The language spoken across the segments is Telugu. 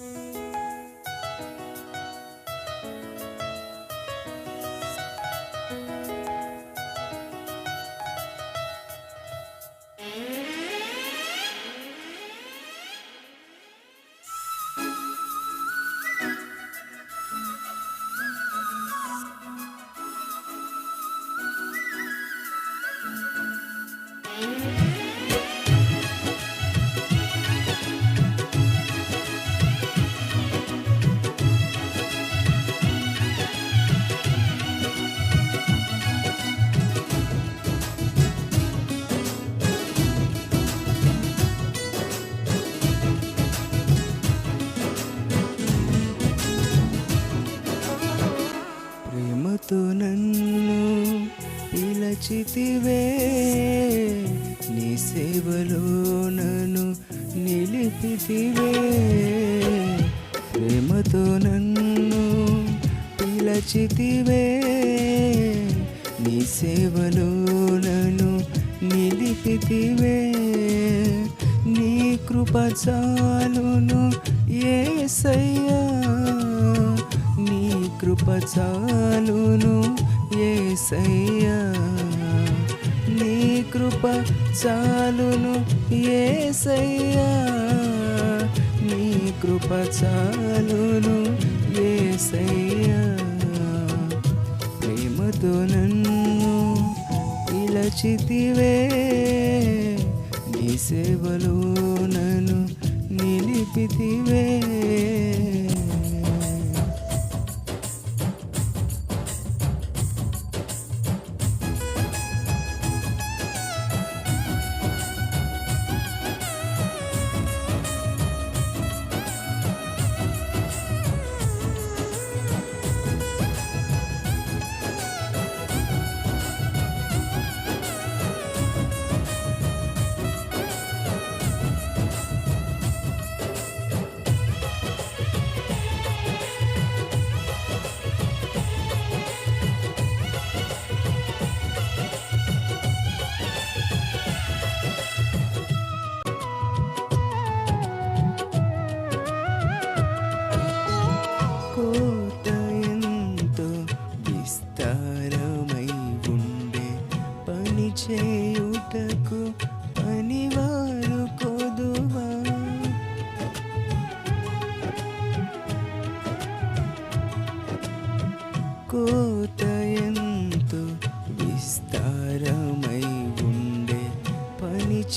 Mm-hmm. ప్రేమతో నన్ను పిలచితివే నీ సేవలో నన్ను నిలిపితివే. ప్రేమతో నన్ను పిలచితివే. నీ సేవలో నన్ను నిలిపితివే. నీ కృప చాలును ఏ సయ్య కృప చాలును ఏసయ్యా. నీ కృప చాలును ఏసయ్యా. నీ కృప చాలును ఏసయ్యా. ప్రేమతో నన్ను పిలచితివే.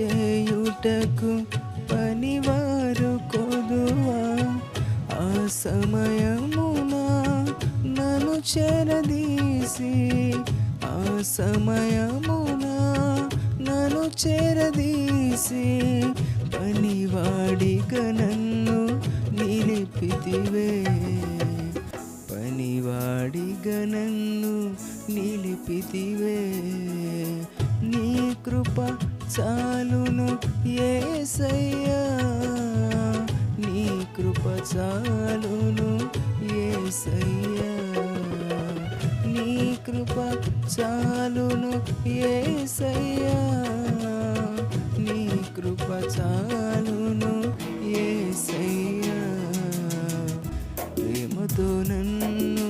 చేయుటకు పనివారు కొదువా? ఆ సమయమున నన్ను చెరదీసి ఆ సమయమున నన్ను చెరదీసి పనివాడిక నన్ను నిలిపితివే. పనివాడిగా నన్ను నిలిపితివే. నీ కృప చాలును ఏసయ్యా. నీ కృప చాలును ఏసయ్యా. నీ కృప చాలును ఏసయ్యా. నీ కృప చాలును ఏసయ్యా. ప్రేమతో నన్ను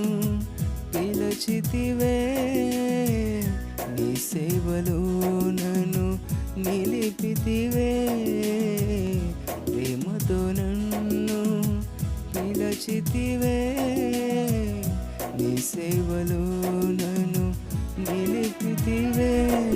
పిలచితివే. నీ సేవలో నన్ను నిలిపితివే. ప్రేమతో నన్ను పిలచితివే నీ సేవలో నన్ను నిలిపితివే.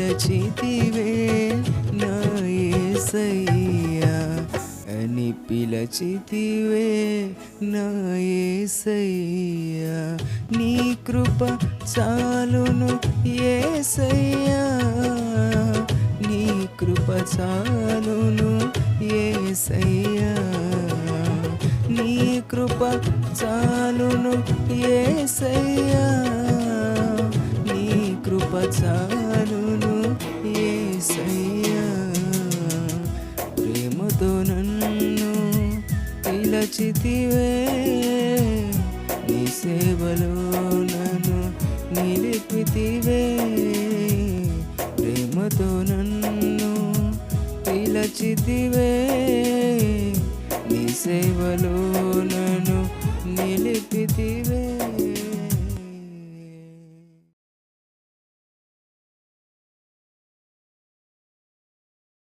పిలచితివే నా ఏసయ్యా అని పిలచితివే నా ఏసయ్యా నీ కృప చాలును ఏసయ్యా నీ కృప చాలును ఏసయ్యా నీ కృప చాలును ఏసయ్యా నీ కృప చాలు పిలచితివే నీ సేవలో నన్ను నిలిపితివే. ప్రేమతో నన్ను పిలచితివే.